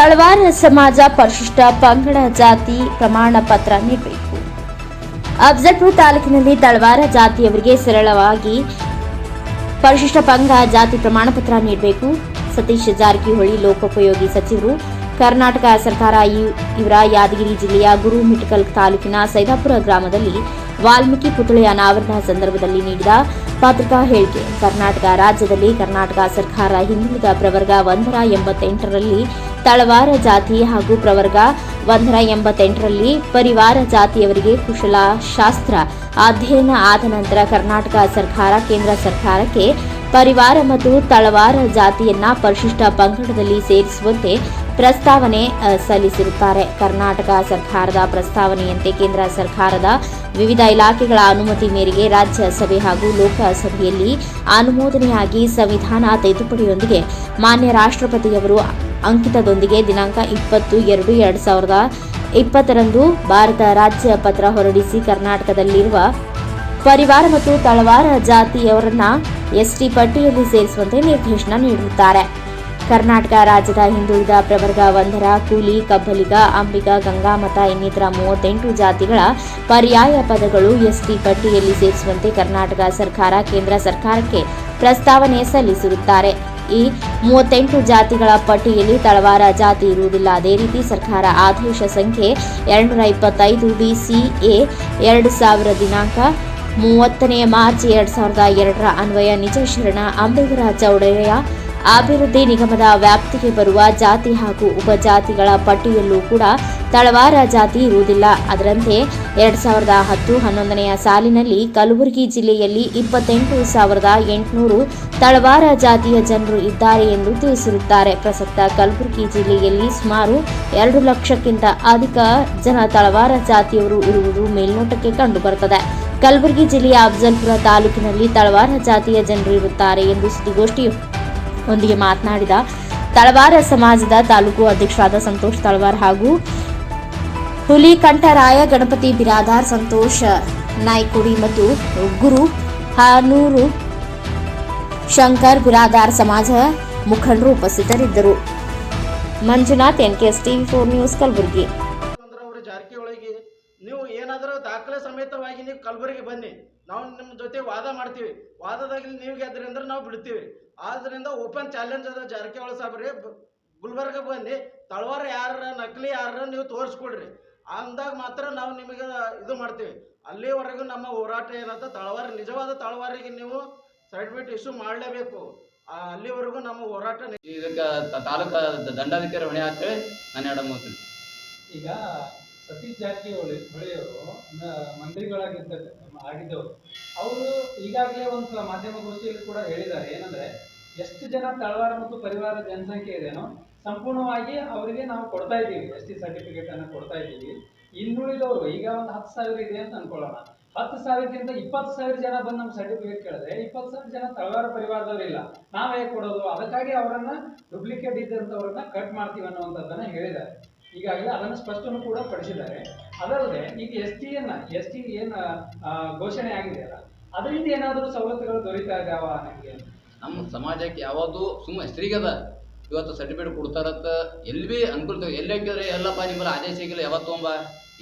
ತಳವಾರ ಸಮಾಜ ಪರಿಶಿಷ್ಟ ಪಂಗಡ ಜಾತಿ ಪ್ರಮಾಣ ಪತ್ರ ನೀಡಬೇಕು. ಅಫಜಲ್ಪುರ ತಾಲೂಕಿನಲ್ಲಿ ತಳವಾರ ಜಾತಿಯವರಿಗೆ ಸರಳವಾಗಿ ಪರಿಶಿಷ್ಟ ಪಂಗ ಜಾತಿ ಪ್ರಮಾಣ ಪತ್ರ ನೀಡಬೇಕು. ಸತೀಶ್ ಜಾರಕಿಹೊಳಿ ಲೋಕೋಪಯೋಗಿ ಸಚಿವರು ಕರ್ನಾಟಕ ಸರ್ಕಾರ ಇವರ ಯಾದಗಿರಿ ಜಿಲ್ಲೆಯ ಗುರುಮಿಟ್ಕಲ್ ತಾಲೂಕಿನ ಸೈದಾಪುರ ಗ್ರಾಮದಲ್ಲಿ ವಾಲ್ಮೀಕಿ ಪುತ್ಥಳಿ ಅನಾವರಣ ಸಂದರ್ಭದಲ್ಲಿ ನೀಡಿದ ಪತ್ರಿಕಾ ಹೇಳಿಕೆ. ಕರ್ನಾಟಕ ರಾಜ್ಯದಲ್ಲಿ ಕರ್ನಾಟಕ ಸರ್ಕಾರ ಹಿಂದುಳಿದ ಪ್ರವರ್ಗ ಒಂದರ ಎಂಬತ್ತೆಂಟರಲ್ಲಿ ತಳವಾರ ಜಾತಿ ಹಾಗೂ ಪ್ರವರ್ಗ ಒಂದರ ಎಂಬತ್ತೆಂಟರಲ್ಲಿ ಪರಿವಾರ ಜಾತಿಯವರಿಗೆ ಕುಶಲ ಶಾಸ್ತ್ರ ಅಧ್ಯಯನ ಆದ ನಂತರ ಕರ್ನಾಟಕ ಸರ್ಕಾರ, ಕೇಂದ್ರ ಸರ್ಕಾರಕ್ಕೆ ಪರಿವಾರ ಮತ್ತು ತಳವಾರ ಜಾತಿಯನ್ನ ಪರಿಶಿಷ್ಟ ಪಂಗಡದಲ್ಲಿ ಸೇರಿಸುವಂತೆ ಪ್ರಸ್ತಾವನೆ ಸಲ್ಲಿಸಿರುತ್ತಾರೆ. ಕರ್ನಾಟಕ ಸರ್ಕಾರದ ಪ್ರಸ್ತಾವನೆಯಂತೆ ಕೇಂದ್ರ ಸರ್ಕಾರದ ವಿವಿಧ ಇಲಾಖೆಗಳ ಅನುಮತಿ ಮೇರೆಗೆ ರಾಜ್ಯಸಭೆ ಹಾಗೂ ಲೋಕಸಭೆಯಲ್ಲಿ ಅನುಮೋದನೆಯಾಗಿ ಸಂವಿಧಾನ ತಿದ್ದುಪಡಿಯೊಂದಿಗೆ ಮಾನ್ಯ ರಾಷ್ಟ್ರಪತಿಯವರು ಅಂಕಿತದೊಂದಿಗೆ ದಿನಾಂಕ ಇಪ್ಪತ್ತು ಎರಡು ಎರಡು ಸಾವಿರದ ಇಪ್ಪತ್ತರಂದು ಭಾರತ ರಾಜ್ಯ ಪತ್ರ ಹೊರಡಿಸಿ ಕರ್ನಾಟಕದಲ್ಲಿರುವ ಪರಿವಾರ ಮತ್ತು ತಳವಾರ ಜಾತಿಯವರನ್ನ ಎಸ್ಟಿ ಪಟ್ಟಿಯಲ್ಲಿ ಸೇರಿಸುವಂತೆ ನಿರ್ದೇಶನ ನೀಡಿರುತ್ತಾರೆ ಕರ್ನಾಟಕ ರಾಜ್ಯದ ಹಿಂದುಳಿದ ಪ್ರವರ್ಗ ಒಂದರ ಕೂಲಿ, ಕಬ್ಬಲಿಗ, ಅಂಬಿಗ, ಗಂಗಾಮತ ಇನ್ನಿತರ ಮೂವತ್ತೆಂಟು ಜಾತಿಗಳ ಪರ್ಯಾಯ ಪದಗಳು ಎಸ್ಟಿ ಪಟ್ಟಿಯಲ್ಲಿ ಸೇರಿಸುವಂತೆ ಕರ್ನಾಟಕ ಸರ್ಕಾರ, ಕೇಂದ್ರ ಸರ್ಕಾರಕ್ಕೆ ಪ್ರಸ್ತಾವನೆ ಸಲ್ಲಿಸಿರುತ್ತಾರೆ. ಈ ಮೂವತ್ತೆಂಟು ಜಾತಿಗಳ ಪಟ್ಟಿಯಲ್ಲಿ ತಳವಾರ ಜಾತಿ ಇರುವುದಿಲ್ಲ. ಅದೇ ರೀತಿ ಸರ್ಕಾರ ಆದೇಶ ಸಂಖ್ಯೆ ಎರಡುನೂರ ಇಪ್ಪತ್ತೈದು ಬಿಸಿಎ ಎರಡು ಸಾವಿರ ದಿನಾಂಕ ಮೂವತ್ತನೇ ಮಾರ್ಚ್ ಎರಡು ಸಾವಿರದ ಎರಡರ ಅನ್ವಯ ನಿಜಶರಣ ಅಂಬೇಗರ ಚೌಡಯ್ಯ ಅಭಿವೃದ್ಧಿ ನಿಗಮದ ವ್ಯಾಪ್ತಿಗೆ ಬರುವ ಜಾತಿ ಹಾಗೂ ಉಪಜಾತಿಗಳ ಪಟ್ಟಿಯಲ್ಲೂ ಕೂಡ ತಳವಾರ ಜಾತಿ ಇರುವುದಿಲ್ಲ. ಅದರಂತೆ ಎರಡ್ ಸಾವಿರದ ಹತ್ತು ಹನ್ನೊಂದನೆಯ ಸಾಲಿನಲ್ಲಿ ಕಲಬುರಗಿ ಜಿಲ್ಲೆಯಲ್ಲಿ ಇಪ್ಪತ್ತೆಂಟು ಸಾವಿರದ ಎಂಟುನೂರು ತಳವಾರ ಜಾತಿಯ ಜನರು ಇದ್ದಾರೆ ಎಂದು ತಿಳಿಸಿರುತ್ತಾರೆ. ಪ್ರಸಕ್ತ ಕಲಬುರಗಿ ಜಿಲ್ಲೆಯಲ್ಲಿ ಸುಮಾರು ಎರಡು ಲಕ್ಷಕ್ಕಿಂತ ಅಧಿಕ ಜನ ತಳವಾರ ಜಾತಿಯವರು ಇರುವುದು ಮೇಲ್ನೋಟಕ್ಕೆ ಕಂಡುಬರುತ್ತದೆ. ಕಲಬುರಗಿ ಜಿಲ್ಲೆಯ ಅಫಜಲ್ಪುರ ತಾಲೂಕಿನಲ್ಲಿ ತಳವಾರ ಜಾತಿಯ ಜನರು ಇರುತ್ತಾರೆ ಎಂದು ಸುದ್ದಿಗೋಷ್ಠಿಯೊಂದಿಗೆ ಮಾತನಾಡಿದ ತಳವಾರ ಸಮಾಜದ ತಾಲೂಕು ಅಧ್ಯಕ್ಷರಾದ ಸಂತೋಷ್ ತಳವಾರ್ ಹಾಗೂ ಹುಲಿಕಂಠರಾಯ ಗಣಪತಿ ಬಿರಾದಾರ್, ಸಂತೋಷ್ ನಾಯ್ಕುಡಿ ಮತ್ತು ಗುರು ಹಾನೂರು ಶಂಕರ್ ಬಿರಾದಾರ್ ಸಮಾಜ ಮುಖಂಡರು ಉಪಸ್ಥಿತರಿದ್ದರು. Manjunath, NKS TV four news, Kalaburagi. ನೀವು ಏನಾದರೂ ದಾಖಲೆ ಸಮೇತವಾಗಿ ನೀವು ಕಲಬುರಗಿ ಬನ್ನಿ. ನಾವು ನಿಮ್ಮ ಜೊತೆ ವಾದ ಮಾಡ್ತೀವಿ. ವಾದದಾಗಲಿ ನೀವು ಗೆದ್ರಿ ಅಂದ್ರೆ ನಾವು ಬಿಡ್ತೀವಿ. ಆದ್ದರಿಂದ ಓಪನ್ ಚಾಲೆಂಜ್ ಅದ ಜಾರಕಿಹೊಳಿ ಸಾಬ್ರಿ ರೀ ಗುಲ್ಬರ್ಗ ಬನ್ನಿ. ತಳವಾರ ಯಾರ ನಕಲಿ ಯಾರ ನೀವು ತೋರಿಸ್ಕೊಡ್ರಿ. ಅಂದಾಗ ಮಾತ್ರ ನಾವು ನಿಮಗೆ ಇದು ಮಾಡ್ತೀವಿ. ಅಲ್ಲಿವರೆಗೂ ನಮ್ಮ ಹೋರಾಟ ಏನಂತ ತಳವಾರ ನಿಜವಾದ ತಳವಾರಿಗೆ ನೀವು ಸರ್ಟಿಫಿಕೇಟ್ ಇಶ್ಯೂ ಮಾಡಲೇಬೇಕು. ಅಲ್ಲಿವರೆಗೂ ನಮ್ಮ ಹೋರಾಟ ಇದಕ್ಕೆ ತಾಲೂಕು ದಂಡಾಧಿಕಾರಿ ಹೊಣೆ ಅಂತೇಳಿ ನಾನು ಎರಡು ಮೂವತ್ತು ಈಗ ಸತೀಶ್ ಜಾರಕಿಹೊಳಿ ಹೊಳೆಯವರು ಮಂತ್ರಿಗಳಾಗಿದ್ದ ಆಗಿದ್ದವರು. ಅವರು ಈಗಾಗಲೇ ಒಂದು ಮಾಧ್ಯಮಗೋಷ್ಠಿಯಲ್ಲಿ ಕೂಡ ಹೇಳಿದ್ದಾರೆ. ಏನಂದ್ರೆ, ಎಷ್ಟು ಜನ ತಳವಾರ ಮತ್ತು ಪರಿವಾರ ಜನಸಂಖ್ಯೆ ಇದೆಯೋ, ಸಂಪೂರ್ಣವಾಗಿ ಅವರಿಗೆ ನಾವು ಕೊಡ್ತಾ ಇದ್ದೀವಿ. ಎಸ್ ಟಿ ಸರ್ಟಿಫಿಕೇಟ್ ಅನ್ನು ಕೊಡ್ತಾ ಇದ್ದೀವಿ. ಇನ್ನುಳಿದವರು, ಈಗ ಒಂದು ಹತ್ತು ಸಾವಿರ ಇದೆ ಅಂತ ಅನ್ಕೊಳ್ಳೋಣ. ಹತ್ತು ಸಾವಿರದಿಂದ ಇಪ್ಪತ್ತು ಸಾವಿರ ಜನ ಬಂದು ನಮ್ಮ ಸರ್ಟಿಫಿಕೇಟ್ ಕೇಳಿದ್ರೆ, ಇಪ್ಪತ್ತು ಸಾವಿರ ಜನ ತಳವಾರ ಪರಿವಾರದವ್ರು ಇಲ್ಲ. ನಾವೇ ಕೊಡೋದು. ಅದಕ್ಕಾಗಿ ಅವರನ್ನ ಡೂಪ್ಲಿಕೇಟ್ ಇದ್ದಂಥವ್ರನ್ನ ಕಟ್ ಮಾಡ್ತೀವಿ ಅನ್ನುವಂಥದ್ದನ್ನ ಹೇಳಿದ್ದಾರೆ. ಈಗಾಗಲೇ ಅದನ್ನು ಸ್ಪಷ್ಟನೂ ಕೂಡ ಪಡಿಸಿದ್ದಾರೆ. ಅದಲ್ಲದೆ ಈಗ ಎಸ್ ಟಿ ಅನ್ನ ಎಸ್ ಟಿ ಏನು ಘೋಷಣೆ ಆಗಿದೆ ಅಲ್ಲ, ಅದರಿಂದ ಏನಾದರೂ ಸವಲತ್ತುಗಳು ದೊರೀತಾ ಇದಾವ ನನಗೆ ನಮ್ಮ ಸಮಾಜಕ್ಕೆ ಯಾವುದು ಸುಮ್ಮ ಹೆಸರಿಗದ ಇವತ್ತು ಸರ್ಟಿಫಿಕೇಟ್ ಕೊಡ್ತಾರತ್ತ ಎಲ್ಲಿ ಭೀ ಅನುಕೂಲ ಎಲ್ಲಿ ಹಾಕಿದ್ರೆ ಎಲ್ಲಪ್ಪ ನಿಮ್ಮಲ್ಲಿ ಆದೇಶ ಸಿಗಿಲ್ಲ ಯಾವತ್ತು ತೊಂಬ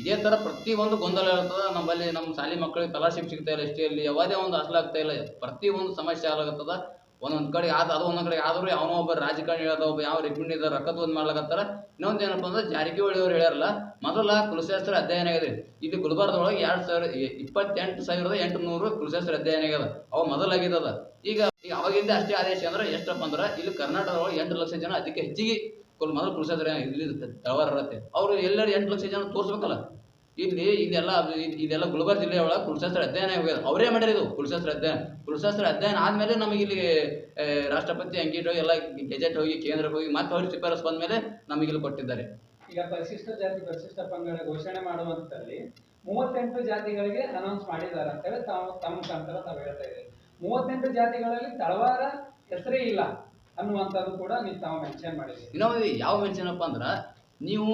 ಇದೇ ಥರ ಪ್ರತಿ ಒಂದು ಗೊಂದಲ ಇರ್ತದೆ, ನಮ್ಮಲ್ಲಿ ನಮ್ಮ ಶಾಲೆ ಮಕ್ಕಳಿಗೆ ಸ್ಕಾಲರ್ಶಿಪ್ ಸಿಗ್ತಾ ಇಲ್ಲ ಎಷ್ಟಿಯಲ್ಲಿ ಯಾವುದೇ ಒಂದು ಹಾಸ್ಟೆಲ್ ಆಗ್ತಾ ಇಲ್ಲ ಪ್ರತಿ ಒಂದು ಸಮಸ್ಯೆ ಆಗತ್ತದ ಒಂದೊಂದು ಕಡೆ ಆದ ಅದು ಒಂದೊಂದು ಕಡೆ ಆದರೂ ಯಾವನೋ ಒಬ್ಬ ರಾಜಕಾರಣಿ ಹೇಳ್ದ ಒಬ್ಬ ಯಾವ ರೆಕಮೆಂಡ್ ರೊಕ್ಕದ ಒಂದು ಮಾಡ್ಲಕತ್ತಾರ. ಇನ್ನೊಂದು ಏನಪ್ಪ ಅಂದ್ರೆ ಜಾರಕಿಹೊಳಿ ಅವ್ರು ಹೇಳ್ಯಾರಲ್ಲ, ಮೊದಲ ಕುಲಶಾಸ್ತ್ರ ಅಧ್ಯಯನ ಆಗಿದೆ. ಇಲ್ಲಿ ಗುಲ್ಬರ್ಗದೊಳಗೆ ಎರಡು ಸಾವಿರ ಇಪ್ಪತ್ತೆಂಟು ಸಾವಿರದ ಎಂಟುನೂರು ಕುಲಶಾಸ್ತ್ರ ಅಧ್ಯಯನ ಆಗ್ಯದ ಅವ ಮೊದಲಾಗಿದ್ದದ ಈಗ ಈಗ ಅವಾಗಿಂದ ಅಷ್ಟೇ ಆದೇಶ ಅಂದ್ರೆ ಎಷ್ಟಪ್ಪ ಅಂದ್ರೆ ಇಲ್ಲಿ ಕರ್ನಾಟಕದೊಳಗೆ ಎಂಟು ಲಕ್ಷ ಜನ ಅದಕ್ಕೆ ಹೆಚ್ಚಿಗೆ ಮೊದಲು ಕುಲಶಾಸ್ತ್ರ ಇಲ್ಲಿ ತಳವಾರ ಇರತ್ತೆ. ಅವರು ಎಲ್ಲರೂ ಎಂಟು ಲಕ್ಷ ಜನ ತೋರಿಸ್ಬೇಕಲ್ಲ. ಇಲ್ಲಿ ಇದೆಲ್ಲ ಇದ್- ಇದೆಲ್ಲ ಗುಲ್ಬರ್ಗ ಜಿಲ್ಲೆ ಒಳಗೆ ಕುಲಶಾಸ್ತ್ರ ಅಧ್ಯಯನ ಅವರೇ ಮಾಡ್ಯಾರ ಇದು ಕುಲಶಾಸ್ತ್ರ ಅಧ್ಯಯನ. ಕುಲಶಾಸ್ತ್ರ ಅಧ್ಯಯನ ಆದಮೇಲೆ ನಮಗೆ ಇಲ್ಲಿ ರಾಷ್ಟ್ರಪತಿ ಅಂಕಿಟ್ ಹೋಗಿ ಎಲ್ಲ ಗೆಜೆಟ್ ಹೋಗಿ ಕೇಂದ್ರಕ್ಕೆ ಹೋಗಿ ಮತ್ತೆ ಅವ್ರಿಗೆ ಶಿಫಾರಸ್ ಬಂದ್ಮೇಲೆ ನಮಗೆ ಇಲ್ಲಿ ಕೊಟ್ಟಿದ್ದಾರೆ. ಈಗ ಪರಿಶಿಷ್ಟ ಜಾತಿ ಪರಿಶಿಷ್ಟ ಪಂಗಡ ಘೋಷಣೆ ಮಾಡುವಂತಲ್ಲಿ ಮೂವತ್ತೆಂಟು ಜಾತಿಗಳಿಗೆ ಅನೌನ್ಸ್ ಮಾಡಿದ್ದಾರೆ ಅಂತೇಳಿ ತಾವು ತಮ್ಮ ಮುಖಾಂತರ ತಾವು ಹೇಳ್ತಾ ಇದ್ದೀವಿ ಮೂವತ್ತೆಂಟು ಜಾತಿಗಳಲ್ಲಿ ತಳವಾರ ಹೆಸರೇ ಇಲ್ಲ ಅನ್ನುವಂಥದ್ದು ಕೂಡ ನೀವು ತಾವು ಮೆನ್ಷನ್ ಮಾಡಿದ್ದೀವಿ ಇನ್ನೊಂದು ಯಾವ ಮೆನ್ಷನಪ್ಪ ಅಂದ್ರೆ ನೀವು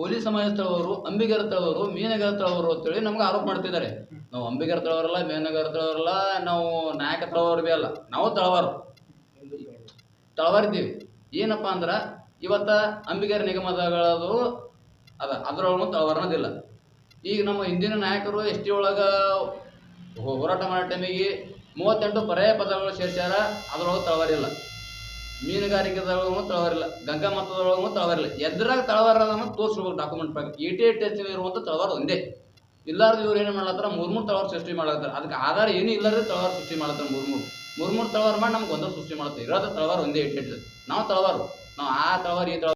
ಕೋಲಿ ಸಮಾಜದವರು ಅಂಬಿಗರ ತಳವರು ಮೀನಗರ ತಳವರು ಅಂತೇಳಿ ನಮ್ಗೆ ಆರೋಪ ಮಾಡ್ತಿದ್ದಾರೆ. ನಾವು ಅಂಬಿಗರ ತಳವರಲ್ಲ ಮೀನಗರ ತಳವರಲ್ಲ ನಾವು ನಾಯಕ ತಳವರು ಅಲ್ಲ, ನಾವು ತಳವರು. ತಳವಾರಿದ್ದೀವಿ. ಏನಪ್ಪ ಅಂದ್ರೆ, ಇವತ್ತು ಅಂಬಿಗರ ನಿಗಮದಗಳದು ಅದ, ಅದರೊಳಗೂ ತಳವರ್ನದಿಲ್ಲ. ಈಗ ನಮ್ಮ ಹಿಂದಿನ ನಾಯಕರು ಎಸ್ ಟಿ ಒಳಗೆ ಹೋರಾಟ ಮಾಡೋ ಟೈಮಿಗೆ ಮೂವತ್ತೆಂಟು ಪರ್ಯಾಯ ಪದಗಳು ಸೇರ್ಸ್ಯಾರ, ಅದ್ರೊಳಗೆ ತಳವಾರಿಲ್ಲ. ಮೀನುಗಾರಿಕೆದೊಳಗೂ ತಳವಾರಿಲ್ಲ ಗಂಗಾ ಮತದೊಳಗೂ ತಳವಾರಿಲ್ಲ ಎದ್ರಾಗ ತಳವಾರ ಅನ್ನೋದು ತೋರಿಸ್ಬೇಕು ಡಾಕ್ಯುಮೆಂಟ್ ಪ್ರಕಾರ. ಟಿ ಏಟ್ ಎಚ್ ಇರುವಂಥ ತಳವಾರ ಒಂದೇ. ಇಲ್ಲಾರ್ದು ಇವ್ರು ಏನು ಮಾಡ್ಲತ್ತಾರ? ಮೂರು ಮೂರು ತಳವಾರ ಸೃಷ್ಟಿ ಮಾಡ್ಲತ್ತಾರ. ಅದಕ್ಕೆ ಆಧಾರ ಏನೂ ಇಲ್ಲಾರ್ದೆ ತಳವಾರ ಸೃಷ್ಟಿ ಮಾಡ್ತಾರೆ ಮೂರು ಮೂರು ಮೂರು ಮೂರು ತಳವಾರ ಮಾಡಿ ನಮ್ಗೆ ಒಂದೇ ಸೃಷ್ಟಿ ಮಾಡ್ತಾರೆ ಇರೋದು ತಳವಾರ ಒಂದೇ ಏಟ್ ಏಟ್ ನಾವು ತಳವಾರು. ನಾವು ಆ ತಳವಾರ ಈ ತಳವಾರ